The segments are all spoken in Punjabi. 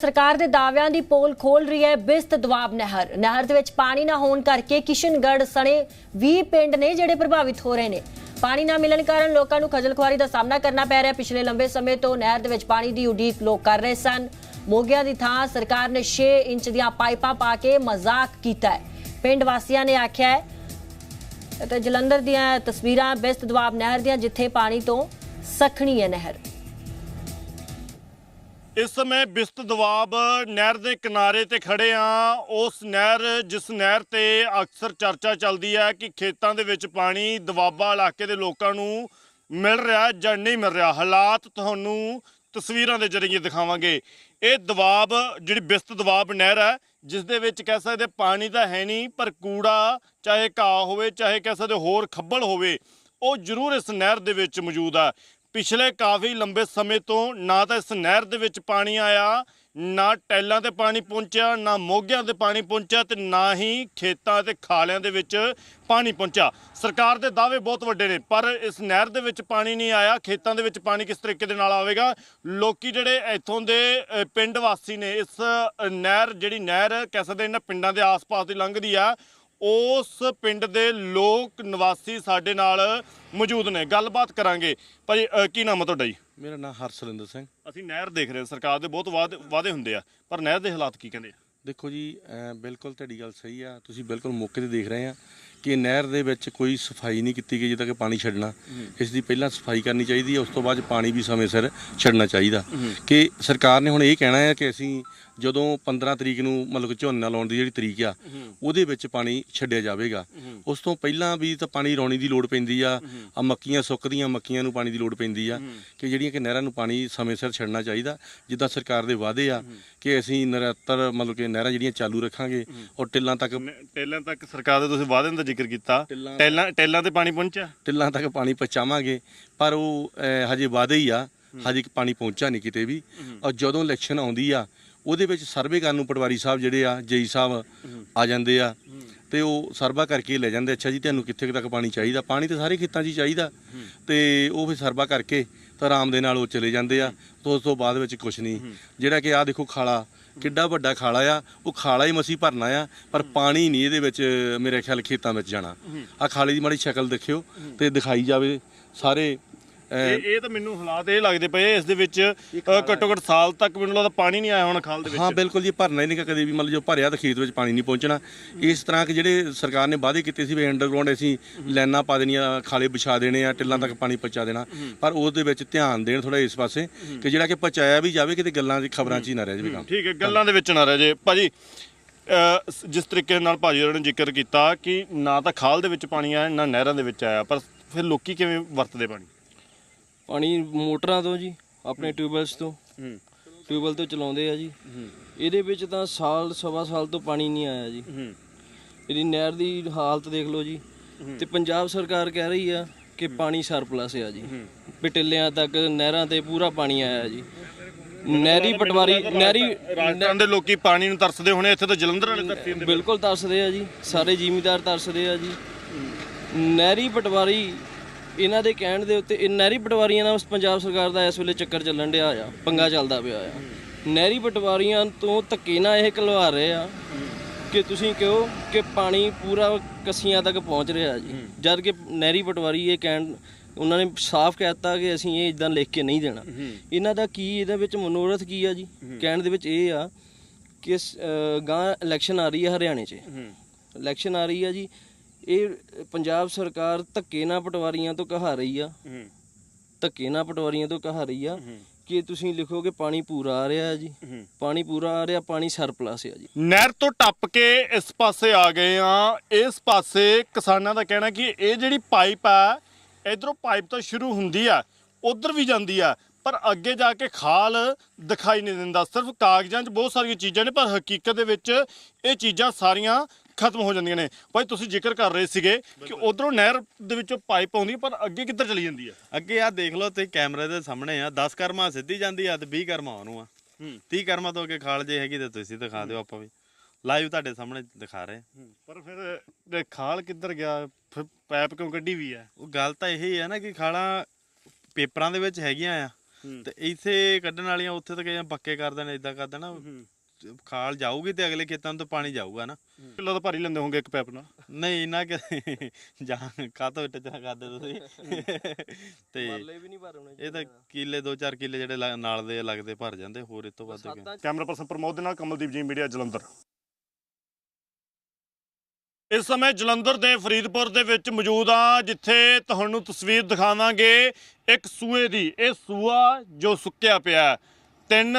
ਸਰਕਾਰ ਦੇ ਦਾਅਵਿਆਂ ਦੀ ਪੋਲ ਖੋਲ ਰਹੀ ਹੈ ਬਿਸਤ ਦਵਾਬ ਨਹਿਰ। ਨਹਿਰ ਦੇ ਵਿੱਚ ਪਾਣੀ ਨਾ ਹੋਣ ਕਰਕੇ ਕਿਸ਼ਨਗੜ੍ਹ ਸਣੇ 20 ਪਿੰਡ ਨੇ ਜਿਹੜੇ ਪ੍ਰਭਾਵਿਤ ਹੋ ਰਹੇ ਨੇ। ਪਾਣੀ ਨਾ ਮਿਲਣ ਕਾਰਨ ਲੋਕਾਂ ਨੂੰ ਖੱਜਲ ਖੁਆਰੀ ਦਾ ਸਾਹਮਣਾ ਕਰਨਾ ਪੈ ਰਿਹਾ। ਪਿਛਲੇ ਲੰਬੇ ਸਮੇਂ ਤੋਂ ਨਹਿਰ ਦੇ ਵਿੱਚ ਪਾਣੀ ਦੀ ਉਡੀਕ ਲੋਕ ਕਰ ਰਹੇ ਸਨ। ਮੋਗਿਆਂ ਦੀ ਥਾਂ ਸਰਕਾਰ ਨੇ 6 ਇੰਚ ਦੀਆਂ ਪਾਈਪਾਂ ਪਾ ਕੇ ਮਜ਼ਾਕ ਕੀਤਾ ਹੈ। ਪਿੰਡ ਵਾਸੀਆਂ ਨੇ ਆਖਿਆ ਹੈ ਤੇ ਜਲੰਧਰ ਦੀਆਂ ਤਸਵੀਰਾਂ ਬਿਸਤ ਦਵਾਬ ਨਹਿਰ ਦੀਆਂ ਜਿੱਥੇ ਪਾਣੀ ਤੋਂ ਸਖਣੀ ਹੈ ਨਹਿਰ। ਇਸ ਸਮੇਂ ਬਿਸਤ ਦਵਾਬ ਨਹਿਰ ਦੇ ਕਿਨਾਰੇ ਤੇ ਖੜੇ ਆ ਉਸ ਨਹਿਰ, ਜਿਸ ਨਹਿਰ ਤੇ ਅਕਸਰ ਚਰਚਾ ਚੱਲਦੀ ਹੈ ਕਿ ਖੇਤਾਂ ਦੇ ਵਿੱਚ ਪਾਣੀ ਦਵਾਬਾ ਇਲਾਕੇ ਦੇ ਲੋਕਾਂ ਨੂੰ ਮਿਲ ਰਿਹਾ ਜਾਂ ਨਹੀਂ ਮਿਲ ਰਿਹਾ। ਹਾਲਾਤ ਤੁਹਾਨੂੰ ਤਸਵੀਰਾਂ ਦੇ ਜ਼ਰੀਏ ਦਿਖਾਵਾਂਗੇ। ਇਹ ਦਵਾਬ ਜਿਹੜੀ ਬਿਸਤ ਦਵਾਬ ਨਹਿਰ ਹੈ, ਜਿਸ ਦੇ ਵਿੱਚ ਕਹਿ ਸਕਦੇ ਪਾਣੀ ਤਾਂ ਹੈ ਨਹੀਂ, ਪਰ ਕੂੜਾ ਚਾਹੇ ਘਾਹ ਹੋਵੇ, ਚਾਹੇ ਕਹਿ ਸਕਦੇ ਹੋਰ ਖੱਬਲ ਹੋਵੇ, ਉਹ ਜ਼ਰੂਰ ਇਸ ਨਹਿਰ ਦੇ ਵਿੱਚ ਮੌਜੂਦ ਆ ਪਿਛਲੇ ਕਾਫੀ ਲੰਬੇ ਸਮੇਂ ਤੋਂ ਨਾ ਤਾਂ ਇਸ ਨਹਿਰ ਦੇ ਵਿੱਚ ਪਾਣੀ ਆਇਆ, ਨਾ ਟੈਲਾਂ ਤੇ ਪਾਣੀ ਪਹੁੰਚਿਆ, ਨਾ ਮੋਗਿਆਂ ਤੇ ਪਾਣੀ ਪਹੁੰਚਿਆ ਤੇ ਨਾ ਹੀ ਖੇਤਾਂ ਤੇ ਖਾਲਿਆਂ ਦੇ ਵਿੱਚ ਪਾਣੀ ਪਹੁੰਚਿਆ। ਸਰਕਾਰ ਦੇ ਦਾਅਵੇ ਬਹੁਤ ਵੱਡੇ ਨੇ, ਪਰ ਇਸ ਨਹਿਰ ਦੇ ਵਿੱਚ ਪਾਣੀ ਨਹੀਂ ਆਇਆ, ਖੇਤਾਂ ਦੇ ਵਿੱਚ ਪਾਣੀ ਕਿਸ ਤਰੀਕੇ ਦੇ ਨਾਲ ਆਵੇਗਾ? ਲੋਕੀ ਜਿਹੜੇ ਇੱਥੋਂ ਦੇ ਪਿੰਡ ਵਾਸੀ ਨੇ, ਇਸ ਨਹਿਰ ਜਿਹੜੀ ਨਹਿਰ ਕਹਿ ਸਕਦੇ ਇਹਨਾਂ ਪਿੰਡਾਂ ਦੇ ਆਸ-ਪਾਸ ਦੀ ਲੰਘਦੀ ਆ ਉਸ ਪਿੰਡ ਦੇ ਲੋਕ ਨਿਵਾਸੀ ਸਾਡੇ ਨਾਲ ਮੌਜੂਦ ਨੇ। ਗੱਲਬਾਤ ਕਰਾਂਗੇ। ਭਾਈ ਅ, ਕੀ ਨਾਮ ਹੈ ਤੁਹਾਡਾ ਜੀ? ਮੇਰਾ ਨਾਮ ਹਰਸਲਿੰਦਰ ਸਿੰਘ। ਅਸੀਂ ਨਹਿਰ ਦੇਖ ਰਹੇ ਹਾਂ। ਸਰਕਾਰ ਦੇ ਬਹੁਤ ਵਾਅਦੇ ਵਾਅਦੇ ਹੁੰਦੇ ਆ। ਪਰ ਨਹਿਰ ਦੇ ਹਾਲਾਤ ਕੀ ਕਹਿੰਦੇ ਆ? ਦੇਖੋ ਜੀ ਬਿਲਕੁਲ ਤੁਹਾਡੀ ਗੱਲ ਸਹੀ ਆ। ਤੁਸੀਂ ਬਿਲਕੁਲ ਮੌਕੇ ਤੇ ਦੇਖ ਰਹੇ ਆ ਕਿ ਨਹਿਰ ਦੇ ਵਿੱਚ ਕੋਈ ਸਫ਼ਾਈ ਨਹੀਂ ਕੀਤੀ ਗਈ ਜਿੱਦਾਂ ਕਿ ਪਾਣੀ ਛੱਡਣਾ। ਇਸ ਦੀ ਪਹਿਲਾਂ ਸਫ਼ਾਈ ਕਰਨੀ ਚਾਹੀਦੀ ਹੈ ਉਸ ਤੋਂ ਬਾਅਦ ਪਾਣੀ ਵੀ ਸਮੇਂ ਸਿਰ ਛੱਡਣਾ ਚਾਹੀਦਾ। ਕਿ ਸਰਕਾਰ ਨੇ ਹੁਣ ਇਹ ਕਹਿਣਾ ਹੈ ਕਿ ਅਸੀਂ ਜਦੋਂ 15 ਤਰੀਕ ਨੂੰ ਮਤਲਬ ਕਿ ਝੋਨਾ ਲਾਉਣ ਦੀ ਜਿਹੜੀ ਤਰੀਕ ਆ ਉਹਦੇ ਵਿੱਚ ਪਾਣੀ ਛੱਡਿਆ ਜਾਵੇਗਾ। ਉਸ ਤੋਂ ਪਹਿਲਾਂ ਵੀ ਤਾਂ ਪਾਣੀ ਰੌਣੀ ਦੀ ਲੋੜ ਪੈਂਦੀ ਆ। ਆ ਮੱਕੀਆਂ ਸੁੱਕਦੀਆਂ ਮੱਕੀਆਂ ਨੂੰ ਪਾਣੀ ਦੀ ਲੋੜ ਪੈਂਦੀ ਆ ਕਿ ਜਿਹੜੀਆਂ ਕਿ ਨਹਿਰਾਂ ਨੂੰ ਪਾਣੀ ਸਮੇਂ ਸਿਰ ਛੱਡਣਾ ਚਾਹੀਦਾ। ਜਿੱਦਾਂ ਸਰਕਾਰ ਦੇ ਵਾਅਦੇ ਆ ਕਿ ਅਸੀਂ ਨਿਰੰਤਰ ਮਤਲਬ ਕਿ ਨਹਿਰਾਂ ਜਿਹੜੀਆਂ ਚਾਲੂ ਰੱਖਾਂਗੇ ਔਰ ਟਿੱਲਾਂ ਤੱਕ ਟੇਲਾਂ ਤੱਕ ਸਰਕਾਰ ਦੇ ਤੁਸੀਂ ਵਾਅਦਿਆਂ ਦਾ ਜ਼ਿਕਰ ਕੀਤਾ। ਟਿੱਲਾਂ- ਟੇਲਾਂ ਤੇ ਪਾਣੀ ਪਹੁੰਚਿਆ? ਟਿੱਲਾਂ ਤੱਕ ਪਾਣੀ ਪਹੁੰਚਾਵਾਂਗੇ ਪਰ ਉਹ ਹਜੇ ਵਾਅਦੇ ਹੀ ਆ। ਹਜੇ ਪਾਣੀ ਪਹੁੰਚਾ ਨਹੀਂ ਕਿਤੇ ਵੀ। ਔਰ ਜਦੋਂ ਇਲੈਕਸ਼ਨ ਆਉਂਦੀ ਆ ਉਹਦੇ ਵਿੱਚ ਸਰਵੇ ਕਰਨ ਨੂੰ ਪਟਵਾਰੀ ਸਾਹਿਬ ਜਿਹੜੇ ਆ, ਜੇਈ ਸਾਹਿਬ ਆ ਜਾਂਦੇ ਆ ਤੇ ਉਹ ਸਰਵਾ ਕਰਕੇ ਲੈ ਜਾਂਦੇ ਅੱਛਾ ਜੀ ਤੁਹਾਨੂੰ ਕਿੱਥੇ ਤੱਕ ਪਾਣੀ ਚਾਹੀਦਾ? ਪਾਣੀ ਤਾਂ ਸਾਰੇ ਖੇਤਾਂ 'ਚ ਹੀ ਚਾਹੀਦਾ। ਤੇ ਉਹ ਫਿਰ ਸਰਵਾ ਕਰਕੇ ਤਾਂ ਆਰਾਮ ਦੇ ਨਾਲ ਉਹ ਚਲੇ ਜਾਂਦੇ ਆ। ਤੋਂ ਉਸ ਤੋਂ ਬਾਅਦ ਵਿੱਚ ਕੁਝ ਨਹੀਂ। ਜਿਹੜਾ ਕਿ ਆ ਦੇਖੋ ਖਾਲਾ, ਕਿੱਡਾ ਵੱਡਾ ਖਾਲਾ ਆ। ਉਹ ਖਾਲਾ ਹੀ ਮਸੀ ਭਰਨਾ ਆ, ਪਰ ਪਾਣੀ ਨਹੀਂ ਇਹਦੇ ਵਿੱਚ, ਮੇਰੇ ਖਿਆਲ ਖੇਤਾਂ ਵਿੱਚ ਜਾਣਾ। ਆ ਖਾਲੇ ਦੀ ਮਾੜੀ ਸ਼ਕਲ ਦੇਖਿਓ ਤੇ ਦਿਖਾਈ ਜਾਵੇ ਸਾਰੇ ਇਹ ਇਹ ਤਾਂ ਮੈਨੂੰ ਹਾਲਾਤ ਇਹ ਲੱਗਦੇ ਪਏ ਇਸ ਦੇ ਵਿੱਚ ਘੱਟੋ ਘੱਟ ਸਾਲ ਤੱਕ ਮੈਨੂੰ ਲੱਗਦਾ ਪਾਣੀ ਨਹੀਂ ਆਇਆ ਹੋਣਾ ਖਾਲ ਦੇ ਹਾਂ ਵਿੱਚ। ਬਿਲਕੁਲ ਜੀ ਭਰਨਾ ਹੀ ਨਹੀਂ ਕਦੇ ਵੀ ਮਤਲਬ ਜੋ ਭਰਿਆ ਤਾਂ ਖੇਤ ਵਿੱਚ ਪਾਣੀ ਨਹੀਂ ਪਹੁੰਚਣਾ। ਇਸ ਤਰ੍ਹਾਂ ਕਿ ਜਿਹੜੇ ਸਰਕਾਰ ਨੇ ਵਾਅਦੇ ਕੀਤੇ ਸੀ ਵੀ ਅੰਡਰਗਰਾਉਂਡ ਅਸੀਂ ਲਾਈਨਾਂ ਪਾ ਦੇਣੀਆਂ ਖਾਲੇ ਵਿਛਾ ਦੇਣੇ ਆ ਟਿੱਲਾਂ ਤੱਕ ਪਾਣੀ ਪਹੁੰਚਾ ਦੇਣਾ। ਪਰ ਉਸ ਦੇ ਵਿੱਚ ਧਿਆਨ ਦੇਣ ਥੋੜਾ ਇਸ ਪਾਸੇ ਕਿ ਜਿਹੜਾ ਕਿ ਪਹੁੰਚਾਇਆ ਵੀ ਜਾਵੇ ਕਿਤੇ ਗੱਲਾਂ ਦੀ ਖਬਰਾਂ 'ਚ ਹੀ ਨਾ ਰਹਿ ਜਾਵੇ ਕੰਮ। ਠੀਕ ਹੈ ਗੱਲਾਂ ਦੇ ਵਿੱਚ ਨਾ ਰਹਿ ਜੇ ਭਾਜੀ ਜਿਸ ਤਰੀਕੇ ਨਾਲ ਭਾਜੀ ਹੋਰਾਂ ਨੇ ਜ਼ਿਕਰ ਕੀਤਾ ਕਿ ਨਾ ਤਾਂ ਖਾਲ ਦੇ ਵਿੱਚ ਪਾਣੀ ਆਇਆ ਨਾ ਨਹਿਰਾਂ ਦੇ ਵਿੱਚ ਆਇਆ ਪਰ ਫਿਰ ਲੋਕੀ ਕਿਵੇਂ ਵਰਤਦੇ ਪਾਣੀ? ਪਾਣੀ ਮੋਟਰਾਂ ਤੋਂ ਜੀ ਆਪਣੇ ਟਿਊਬਵੈਲਸ ਤੋਂ। ਹੂੰ। ਟਿਊਬਵੈਲ ਤੋਂ ਚਲਾਉਂਦੇ ਆ ਜੀ। ਇਹਦੇ ਵਿੱਚ ਤਾਂ ਸਾਲ ਸਵਾ ਸਾਲ ਤੋਂ ਪਾਣੀ ਨਹੀਂ ਆਇਆ ਜੀ। ਹੂੰ। ਇਹਦੀ ਨਹਿਰ ਦੀ ਹਾਲਤ ਦੇਖ ਲਓ ਜੀ। ਤੇ ਪੰਜਾਬ ਸਰਕਾਰ ਕਹਿ ਰਹੀ ਆ ਕਿ ਪਾਣੀ ਸਰਪਲਸ ਆ ਜੀ। ਪਟਿੱਲਿਆਂ ਤੱਕ ਨਹਿਰਾਂ ਤੇ ਪੂਰਾ ਪਾਣੀ ਆਇਆ ਜੀ। ਨਹਿਰੀ ਪਟਵਾਰੀ ਨਹਿਰੀ ਰਾਜਸਥਾਨ ਦੇ ਲੋਕੀ ਪਾਣੀ ਨੂੰ ਤਰਸਦੇ ਹੋਣੇ ਇੱਥੇ ਤਾਂ ਜਲੰਧਰ ਵਾਲੇ ਤਰਸਦੇ ਹੁੰਦੇ ਬਿਲਕੁਲ ਤਰਸਦੇ ਆ ਜੀ। ਸਾਰੇ ਜ਼ਿਮੀਦਾਰ ਤਰਸਦੇ ਆ ਜੀ। ਨਹਿਰੀ ਪਟਵਾਰੀ ਇਹਨਾਂ ਦੇ ਕਹਿਣ ਦੇ ਉੱਤੇ ਇਹ ਨਹਿਰੀ ਪਟਵਾਰੀਆਂ ਨਾਲ ਪੰਜਾਬ ਸਰਕਾਰ ਦਾ ਇਸ ਵੇਲੇ ਚੱਕਰ ਚੱਲਣ ਡਿਆ ਆ ਪੰਗਾ ਚੱਲਦਾ ਪਿਆ ਆ। ਨਹਿਰੀ ਪਟਵਾਰੀਆਂ ਤੋਂ ਧੱਕੇ ਨਾਲ ਇਹ ਖਲਵਾ ਰਹੇ ਆ ਕਿ ਤੁਸੀਂ ਕਹੋ ਕਿ ਪਾਣੀ ਪੂਰਾ ਕਸੀਆਂ ਤੱਕ ਪਹੁੰਚ ਰਿਹਾ ਜੀ। ਜਦ ਕਿ ਨਹਿਰੀ ਪਟਵਾਰੀ ਇਹ ਕਹਿਣ ਉਹਨਾਂ ਨੇ ਸਾਫ਼ ਕਹਿਤਾ ਕਿ ਅਸੀਂ ਇਹ ਇਦਾਂ ਲਿਖ ਕੇ ਨਹੀਂ ਦੇਣਾ। ਇਹਨਾਂ ਦਾ ਕੀ ਇਹਦੇ ਵਿੱਚ ਮਨੋਰਥ ਕੀ ਆ ਜੀ? ਕਹਿਣ ਦੇ ਵਿੱਚ ਇਹ ਆ ਕਿ ਗਾਂ ਇਲੈਕਸ਼ਨ ਆ ਰਹੀ ਹੈ ਹਰਿਆਣੇ 'ਚ। ਇਲੈਕਸ਼ਨ ਆ ਰਹੀ ਆ ਜੀ। ਇਹ ਪੰਜਾਬ ਸਰਕਾਰ ਧੱਕੇ ਨਾਲ ਪਟਵਾਰੀਆਂ ਤੋਂ ਕਹਾ ਰਹੀ ਆ। ਹੂੰ। ਧੱਕੇ ਨਾਲ ਪਟਵਾਰੀਆਂ ਤੋਂ ਕਹਾ ਰਹੀ ਆ ਕਿ ਤੁਸੀਂ ਲਿਖੋਗੇ ਪਾਣੀ ਪੂਰਾ ਆ ਰਿਹਾ ਜੀ। ਪਾਣੀ ਪੂਰਾ ਆ ਰਿਹਾ ਪਾਣੀ ਸਰਪਲਸ ਆ ਜੀ। ਨਹਿਰ ਤੋਂ ਟੱਪ ਕੇ ਇਸ ਪਾਸੇ ਆ ਗਏ ਆ। ਇਸ ਪਾਸੇ ਕਿਸਾਨਾਂ ਦਾ ਕਹਿਣਾ ਕਿ ਇਹ ਜਿਹੜੀ ਪਾਈਪ ਆ ਇਧਰੋਂ ਪਾਈਪ ਤਾਂ ਸ਼ੁਰੂ ਹੁੰਦੀ ਆ ਉਧਰ ਵੀ ਜਾਂਦੀ ਆ। ਪਰ ਅੱਗੇ ਜਾ ਕੇ ਖਾਲ ਦਿਖਾਈ ਨਹੀਂ ਦਿੰਦਾ। ਸਿਰਫ ਕਾਗਜ਼ਾਂ 'ਚ ਬਹੁਤ ਸਾਰੀਆਂ ਚੀਜ਼ਾਂ ਨੇ ਪਰ ਹਕੀਕਤ ਦੇ ਵਿੱਚ ਇਹ ਚੀਜ਼ਾਂ ਸਾਰੀਆਂ ਖਤਮ ਹੋ ਜਾਂਦੀਆਂ ਨੇ। ਭਾਈ ਤੁਸੀਂ ਜ਼ਿਕਰ ਕਰ ਰਹੇ ਸੀਗੇ ਕਿ ਉਧਰੋਂ ਨਹਿਰ ਦੇ ਵਿੱਚੋਂ ਪਾਈਪ ਆਉਂਦੀ ਪਰ ਅੱਗੇ ਕਿੱਧਰ ਚਲੀ ਜਾਂਦੀ ਆ ਅੱਗੇ ਆ ਦੇਖ ਲਓ ਤੇ ਕੈਮਰੇ ਦੇ ਸਾਹਮਣੇ ਆ 10 ਕਰਮਾ ਸਿੱਧੀ ਜਾਂਦੀ ਆ ਤੇ 20 ਕਰਮਾ ਉਹਨੂੰ ਆ। 30 ਕਰਮਾ ਤੋਂ ਅੱਗੇ ਖਾਲ ਜੇ ਹੈਗੀ ਤੇ ਤੁਸੀਂ ਦਿਖਾ ਦਿਓ ਆਪਾਂ ਵੀ। ਲਾਈਵ ਤੁਹਾਡੇ ਸਾਹਮਣੇ ਦਿਖਾ ਰਹੇ। ਪਰ ਫਿਰ ਖਾਲ ਕਿੱਧਰ ਗਿਆ? ਫਿਰ ਪਾਈਪ ਕਿਉਂ ਕੱਢੀ ਵੀ ਆ ਉਹ ਗੱਲ ਤਾਂ ਇਹ ਹੈ ਨਾ ਕਿ ਖਾਲਾਂ ਪੇਪਰਾਂ ਦੇ ਵਿੱਚ ਹੈਗੀਆਂ ਆ। ਤੇ ਇੱਥੇ ਕੱਢਣ ਵਾਲੀਆਂ ਉੱਥੇ ਤਾਂ ਕਈ ਪੱਕੇ ਕਰ ਦੇਣ ਇਦਾਂ ਕਰ ਦੇਣਾ। ਖਾਲ ਜਾਊਗੀ ਤੇ ਅਗਲੇ ਖੇਤਾਂ ਨੂੰ ਤਾਂ ਪਾਣੀ ਜਾਊਗਾ ਨਾ। ਕਿਲੋ ਤਾਂ ਭਰੀ ਲੈਂਦੇ ਹੋਗੇ ਇੱਕ ਪੈਪ ਨਾਲ। ਨਹੀਂ ਨਾ ਕਿ ਜਾਂ ਕਾਤੋਂ ਟੱਚਣਾ ਕਰਦੇ ਤੁਸੀਂ। ਤੇ ਮਰਲੇ ਵੀ ਨਹੀਂ ਭਰ ਹੋਣੇ ਇਹ ਤਾਂ ਕਿੱਲੇ 2-4 ਕਿੱਲੇ ਜਿਹੜੇ ਨਾਲ ਦੇ ਲੱਗਦੇ ਭਰ ਜਾਂਦੇ ਹੋਰ ਇਹ ਤੋਂ ਵੱਧ ਕੈਮਰਾ ਪਰਸਨ ਪ੍ਰਮੋਦ ਦੇ ਨਾਲ ਕਮਲਦੀਪ ਜੀ ਮੀਡੀਆ ਜਲੰਧਰ। ਇਸ ਸਮੇਂ ਜਲੰਧਰ ਦੇ ਫਰੀਦਪੁਰ ਦੇ ਵਿੱਚ ਮੌਜੂਦ ਆ ਜਿੱਥੇ ਤੁਹਾਨੂੰ ਤਸਵੀਰ ਦਿਖਾਵਾਂਗੇ ਇੱਕ ਸੂਏ ਦੀ। ਇਹ ਸੂਆ ਜੋ ਸੁੱਕਿਆ ਪਿਆ ਤਿੰਨ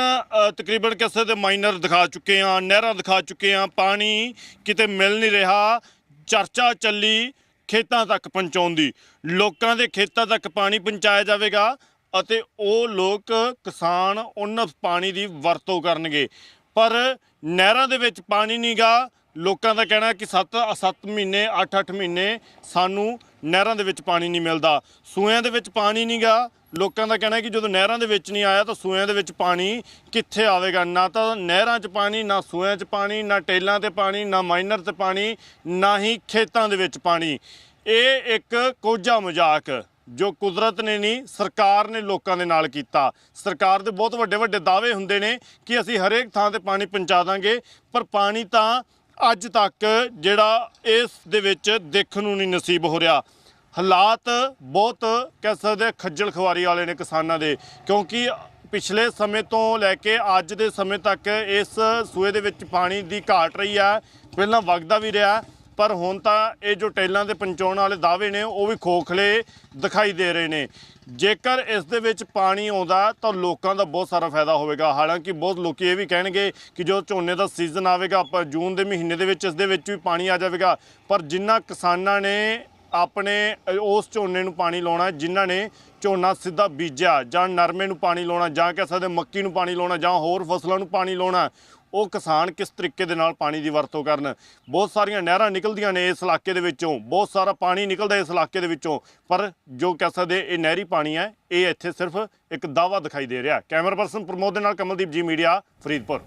ਤਕਰੀਬਨ ਕਿਸੇ ਦੇ ਮਾਈਨਰ ਦਿਖਾ ਚੁੱਕੇ ਆ ਨਹਿਰਾਂ ਦਿਖਾ ਚੁੱਕੇ ਆ ਪਾਣੀ ਕਿਤੇ ਮਿਲ ਨਹੀਂ ਰਿਹਾ, ਚਰਚਾ ਚੱਲੀ ਖੇਤਾਂ ਤੱਕ ਪਹੁੰਚਾਉਣ ਦੀ। ਲੋਕਾਂ ਦੇ ਖੇਤਾਂ ਤੱਕ ਪਾਣੀ ਪਹੁੰਚਾਇਆ ਜਾਵੇਗਾ ਅਤੇ ਉਹ ਲੋਕ, ਕਿਸਾਨ ਉਹਨਾਂ ਪਾਣੀ ਦੀ ਵਰਤੋਂ ਕਰਨਗੇ। ਪਰ ਨਹਿਰਾਂ ਦੇ ਵਿੱਚ ਪਾਣੀ ਨਹੀਂਗਾ ਲੋਕਾਂ ਦਾ ਕਹਿਣਾ ਕਿ 7 7 ਮਹੀਨੇ 8-8 ਮਹੀਨੇ ਸਾਨੂੰ ਨਹਿਰਾਂ ਦੇ ਵਿੱਚ ਪਾਣੀ ਨਹੀਂ ਮਿਲਦਾ। ਸੂਇਆਂ ਦੇ ਵਿੱਚ ਪਾਣੀ ਨਹੀਂ ਨਹੀਂਗਾ। ਲੋਕਾਂ ਦਾ ਕਹਿਣਾ ਕਿ ਜਦੋਂ ਨਹਿਰਾਂ ਦੇ ਵਿੱਚ ਨਹੀਂ ਆਇਆ ਤਾਂ ਸੂਇਆਂ ਦੇ ਵਿੱਚ ਪਾਣੀ ਕਿੱਥੇ ਆਵੇਗਾ? ਨਾ ਤਾਂ ਨਹਿਰਾਂ 'ਚ ਪਾਣੀ, ਨਾ ਸੂਇਆਂ 'ਚ ਪਾਣੀ, ਨਾ ਟੇਲਾਂ ਤੇ ਪਾਣੀ, ਨਾ ਮਾਈਨਰ ਤੇ ਪਾਣੀ, ਨਾ ਹੀ ਖੇਤਾਂ ਦੇ ਵਿੱਚ ਪਾਣੀ। ਇਹ ਇੱਕ ਕੋਝਾ ਮਜ਼ਾਕ ਜੋ ਕੁਦਰਤ ਨੇ ਨਹੀਂ, ਸਰਕਾਰ ਨੇ ਲੋਕਾਂ ਦੇ ਨਾਲ ਕੀਤਾ। ਸਰਕਾਰ ਦੇ ਬਹੁਤ ਵੱਡੇ ਵੱਡੇ ਦਾਅਵੇ ਹੁੰਦੇ ਨੇ ਕਿ ਅਸੀਂ ਹਰੇਕ ਥਾਂ ਤੇ ਪਾਣੀ ਪਹੁੰਚਾ ਦਾਂਗੇ, ਪਰ ਪਾਣੀ ਤਾਂ ਅੱਜ ਤੱਕ ਜਿਹੜਾ ਇਸ ਦੇ ਵਿੱਚ ਦੇਖਣ ਨੂੰ ਨਹੀਂ ਨਸੀਬ ਹੋ ਰਿਹਾ। ਹਾਲਾਤ ਬਹੁਤ ਕਹਿ ਸਕਦੇ ਖੱਜਲ ਖਵਾਰੀ ਵਾਲੇ ਨੇ ਕਿਸਾਨਾਂ ਦੇ, ਕਿਉਂਕਿ ਪਿਛਲੇ ਸਮੇਂ ਤੋਂ ਲੈ ਕੇ ਅੱਜ ਦੇ ਸਮੇਂ ਤੱਕ ਇਸ ਸੂਏ ਦੇ ਵਿੱਚ ਪਾਣੀ ਦੀ ਘਾਟ ਰਹੀ ਹੈ। ਪਹਿਲਾਂ ਵਗਦਾ ਵੀ ਰਿਹਾ ਪਰ ਹੁਣ ਤਾਂ ਇਹ ਜੋ ਟੈਲਾਂ ਦੇ ਪਹੁੰਚਾਉਣ ਵਾਲੇ ਦਾਅਵੇ ਨੇ, ਉਹ ਵੀ ਖੋਖਲੇ ਦਿਖਾਈ ਦੇ ਰਹੇ ਨੇ। ਜੇਕਰ ਇਸ ਦੇ ਵਿੱਚ ਪਾਣੀ ਆਉਂਦਾ, ਤਾਂ ਲੋਕਾਂ ਦਾ ਬਹੁਤ ਸਾਰਾ ਫਾਇਦਾ ਹੋਵੇਗਾ। ਹਾਲਾਂਕਿ ਬਹੁਤ ਲੋਕੀ ਇਹ ਵੀ ਕਹਿਣਗੇ ਕਿ ਜਦੋਂ ਝੋਨੇ ਦਾ ਸੀਜ਼ਨ ਆਵੇਗਾ, ਆਪਾਂ ਜੂਨ ਦੇ ਮਹੀਨੇ ਦੇ ਵਿੱਚ ਇਸ ਦੇ ਵਿੱਚ ਵੀ ਪਾਣੀ ਆ ਜਾਵੇਗਾ। ਪਰ ਜਿਨ੍ਹਾਂ ਕਿਸਾਨਾਂ ਨੇ ਆਪਣੇ ਉਸ ਝੋਨੇ ਨੂੰ ਪਾਣੀ ਲਾਉਣਾ, ਜਿਨ੍ਹਾਂ ਨੇ ਝੋਨਾ ਸਿੱਧਾ ਬੀਜਿਆ ਜਾਂ ਨਰਮੇ ਨੂੰ ਪਾਣੀ ਲਾਉਣਾ ਜਾਂ ਕਹਿ ਸਕਦੇ ਮੱਕੀ ਨੂੰ ਪਾਣੀ ਲਾਉਣਾ ਜਾਂ ਹੋਰ ਫਸਲਾਂ ਨੂੰ ਪਾਣੀ ਲਾਉਣਾ ਉਹ ਕਿਸਾਨ ਕਿਸ ਤਰੀਕੇ ਦੇ ਨਾਲ ਪਾਣੀ ਦੀ ਵਰਤੋਂ ਕਰਨ? ਬਹੁਤ ਸਾਰੀਆਂ ਨਹਿਰਾਂ ਨਿਕਲਦੀਆਂ ਨੇ ਇਸ ਇਲਾਕੇ ਦੇ ਵਿੱਚੋਂ। ਬਹੁਤ ਸਾਰਾ ਪਾਣੀ ਨਿਕਲਦਾ ਇਸ ਇਲਾਕੇ ਦੇ ਵਿੱਚੋਂ। ਪਰ ਜੋ ਕਹਿ ਸਕਦੇ, ਇਹ ਨਹਿਰੀ ਪਾਣੀ ਹੈ, ਇਹ ਇੱਥੇ ਸਿਰਫ ਇੱਕ ਦਾਵਾ ਦਿਖਾਈ ਦੇ ਰਿਹਾ। ਕੈਮਰਾ ਪਰਸਨ ਪ੍ਰਮੋਦ ਦੇ ਨਾਲ ਕਮਲਦੀਪ ਜੀ, ਮੀਡੀਆ, ਫਰੀਦਪੁਰ।